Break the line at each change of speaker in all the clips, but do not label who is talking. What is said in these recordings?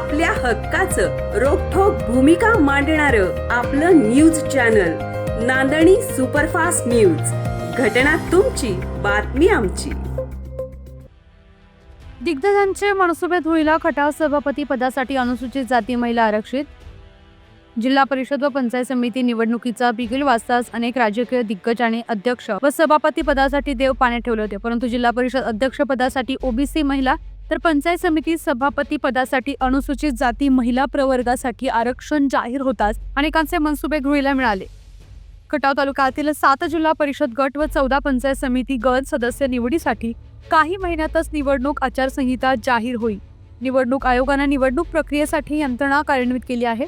आपल्या हक्काचं रोखोक भूमिका मांडणार आपलं news channel Nandani superfast news. घटना तुमची बातमी आमची.
दिग्गजांचे मनसुबे धुळीला खटाव सभापती पदासाठी अनुसूचित जाती महिला आरक्षित. जिल्हा परिषद व पंचायत समिती निवडणुकीचा बिगुल वाजताच अनेक राजकीय दिग्गज आणि अध्यक्ष व सभापती पदासाठी देव पाण्यात ठेवले होते. परंतु जिल्हा परिषद अध्यक्ष पदासाठी ओबीसी महिला तर पंचायत समिती सभापती पदासाठी अनुसूचित जाती महिला प्रवर्गासाठी आरक्षण जाहीर होताच अनेकांचे मनसुबे गृहीला मिळाले. खटाव तालुक्यातील सात जिल्हा परिषद गट व चौदा पंचायत समिती गट सदस्य निवडीसाठी काही महिन्यातच निवडणूक आचारसंहिता जाहीर होईल. निवडणूक आयोगानं निवडणूक प्रक्रियेसाठी यंत्रणा कार्यान्वित केली आहे.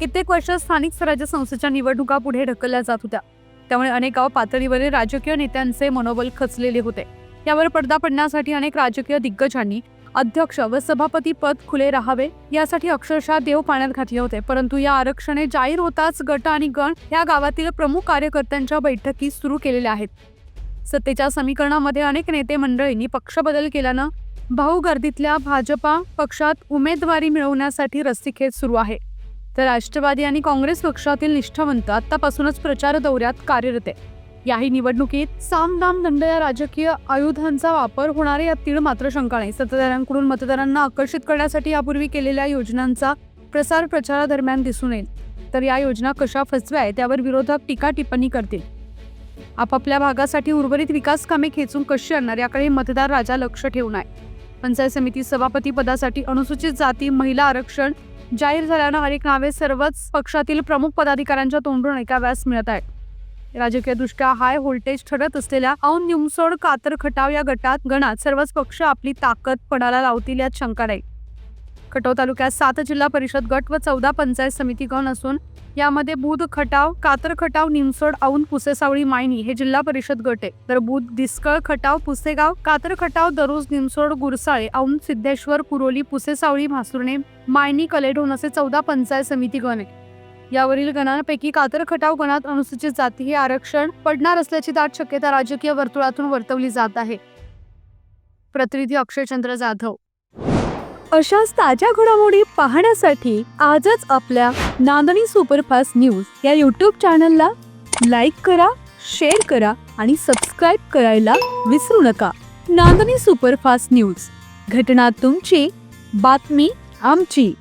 कित्येक वर्ष स्थानिक स्वराज्य संस्थेच्या निवडणुका पुढे ढकलल्या जात होत्या. त्यामुळे अनेक गाव पातळीवरील राजकीय नेत्यांचे मनोबल खचलेले होते. यावर पडदा पडण्यासाठी अनेक राजकीय दिग्गजांनी अध्यक्ष व सभापती पद खुले राहावे यासाठी अक्षरशः देव पाण्यात घातले होते. परंतु या आरक्षणे जाहीर होताच गट आणि गण या गावातील प्रमुख कार्यकर्त्यांच्या बैठकी सुरू केलेल्या आहेत. सत्तेच्या समीकरणामध्ये अनेक नेते मंडळींनी पक्ष बदल केल्यानं भाऊ गर्दीतल्या भाजपा पक्षात उमेदवारी मिळवण्यासाठी रस्सीखेच सुरू आहे. तर राष्ट्रवादी आणि काँग्रेस पक्षातील निष्ठावंत आतापासूनच प्रचार दौऱ्यात कार्यरत आहे. याही निवडणुकीत सामदाम दंड या राजकीय आयुधांचा वापर होणारे या तीळ मात्र शंका नाही. सत्ताधाऱ्यांकडून मतदारांना आकर्षित करण्यासाठी यापूर्वी केलेल्या योजनांचा प्रसार प्रचारादरम्यान दिसून येईल. तर या योजना कशा फसव्या आहेत त्यावर विरोधक टीका टिप्पणी करतील. आपापल्या भागासाठी उर्वरित विकास कामे खेचून कशी आणणार याकडे मतदार राजा लक्ष ठेवून आहे. पंचायत समिती सभापती पदासाठी अनुसूचित जाती महिला आरक्षण जाहीर झाल्यानं अनेक नावे सर्वच पक्षातील प्रमुख पदाधिकाऱ्यांच्या तोंडून एका व्यास मिळत आहेत. राजकीय दुष्काळ हाय व्होल्टेज ठरत असलेल्या औन निमसोड कातर खटाव या गटात गणात सर्वच पक्ष आपली ताकद पणाला लावतील यात शंका नाही. खटाव तालुक्यात सात जिल्हा परिषद गट व चौदा पंचायत समिती गण असून यामध्ये बुध खटाव कातर खटाव निमसोड औन पुसेसावळी मायनी हे जिल्हा परिषद गट आहे. तर बुध दिसकळ खटाव पुसेगाव कातर खटाव दरोज निमसोड गुरसाळे औन सिद्धेश्वर कुरोली पुसेसावळी म्हासुर्णे मायनी कलेढोन असे चौदा पंचायत समिती गण आहे यावरील गणांपैकी कातर खटाव गणात अनुसूचित जाती हे आरक्षण पडणार असल्याची दाट शक्यता राजकीय वर्तुळातून वर्तवली जात आहे. प्रतिनिधी अक्षयचंद्र जाधव. अशाच ताज्या घडामोडी पाहण्यासाठी आजच आपल्या नांदणी सुपरफास्ट न्यूज या यूट्यूब चॅनलला लाईक करा शेअर करा आणि सबस्क्राईब करायला विसरू नका. Nandani superfast news. घटना तुमची बातमी आमची.